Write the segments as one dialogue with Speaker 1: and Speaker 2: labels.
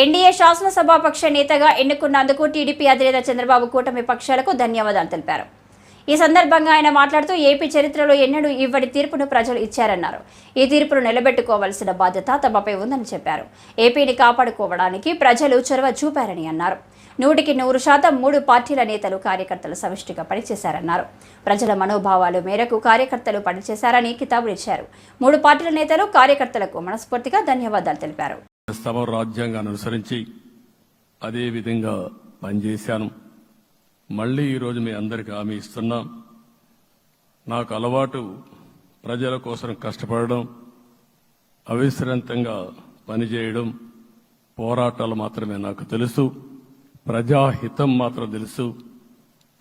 Speaker 1: NDA శాసనసభాపక్ష నేతగా ఎన్నుకున్నందుకు TDP అధినేత చంద్రబాబు కూటమి పక్షాలకు ధన్యవాదాలు తెలిపారు. ఈ సందర్భంగా ఆయన మాట్లాడుతూ ఏపీ చరిత్రలో ఎన్నడూ ఇవ్వని తీర్పును ప్రజలు ఇచ్చారన్నారు. ఈ తీర్పును నిలబెట్టుకోవాల్సిన బాధ్యత తమపై ఉందని చెప్పారు. ఏపీని కాపాడుకోవడానికి ప్రజలు చొరవ చూపారని అన్నారు. నూటికి నూరు శాతం మూడు పార్టీల నేతలు కార్యకర్తలు సమిష్టిగా పనిచేశారన్నారు. ప్రజల మనోభావాలు మేరకు కార్యకర్తలు పనిచేశారని కితాబులిచ్చారు మూడు పార్టీల నేతలు కార్యకర్తలకు మనస్ఫూర్తిగా ధన్యవాదాలు తెలిపారు.
Speaker 2: తమ రాజ్యాంగాన్ని అనుసరించి అదే విధంగా పనిచేశాను. మళ్ళీ ఈరోజు మీ అందరికీ హామీ ఇస్తున్నా నాకు అలవాటు ప్రజల కోసం కష్టపడడం అవిశ్రాంతంగా పనిచేయడం పోరాటాలు మాత్రమే నాకు తెలుసు ప్రజాహితం మాత్రం తెలుసు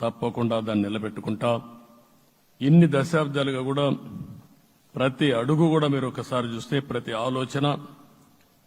Speaker 2: తప్పకుండా దాన్ని నిలబెట్టుకుంటా. ఇన్ని దశాబ్దాలుగా కూడా ప్రతి అడుగు కూడా మీరు ఒకసారి చూస్తే ప్రతి ఆలోచన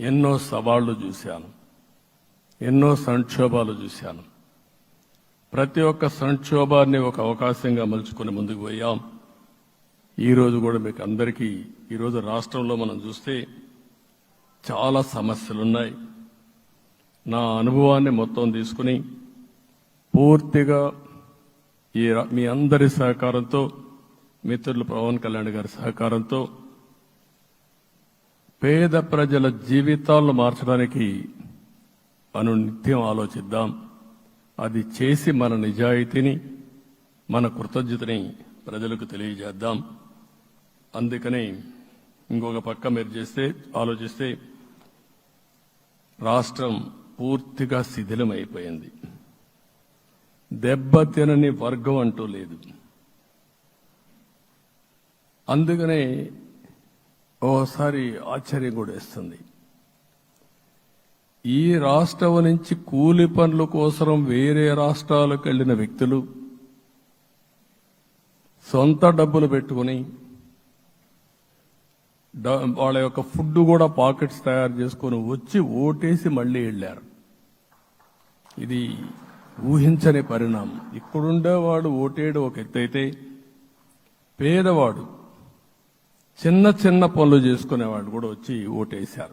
Speaker 2: ఎన్నో సవాళ్ళు చూశాను. ఎన్నో సంక్షోభాలు చూశాను. ప్రతి ఒక్క సంక్షోభాన్ని ఒక అవకాశంగా మలుచుకుని ముందుకు పోయాం. ఈరోజు కూడా మీకు అందరికీ ఈరోజు రాష్ట్రంలో మనం చూస్తే చాలా సమస్యలున్నాయి. నా అనుభవాన్ని మొత్తం తీసుకుని పూర్తిగా ఈ మీ అందరి సహకారంతో మిత్రులు పవన్ కళ్యాణ్ గారి సహకారంతో పేద ప్రజల జీవితాలను మార్చడానికి మనం నిత్యం ఆలోచిద్దాం. అది చేసి మన నిజాయితీని మన కృతజ్ఞతని ప్రజలకు తెలియజేద్దాం. అందుకని ఇంకొక పక్క మీరు చేస్తే ఆలోచిస్తే రాష్ట్రం పూర్తిగా శిథిలమైపోయింది. దెబ్బతినని వర్గం అంటూ లేదు. అందుకనే ఓసారి ఆశ్చర్యం కూడా వేస్తుంది. ఈ రాష్ట్రం నుంచి కూలి పనుల కోసం వేరే రాష్ట్రాలకు వెళ్ళిన వ్యక్తులు సొంత డబ్బులు పెట్టుకుని డ- వాళ్ళ యొక్క ఫుడ్ కూడా పాకెట్స్ తయారు చేసుకొని వచ్చి ఓటేసి మళ్ళీ వెళ్ళారు. ఇది ఊహించని పరిణామం. ఇక్కడుండేవాడు ఓటేడు ఒక ఎత్తైతే పేదవాడు చిన్న చిన్న పనులు చేసుకునేవాడు కూడా వచ్చి ఓటేశారు.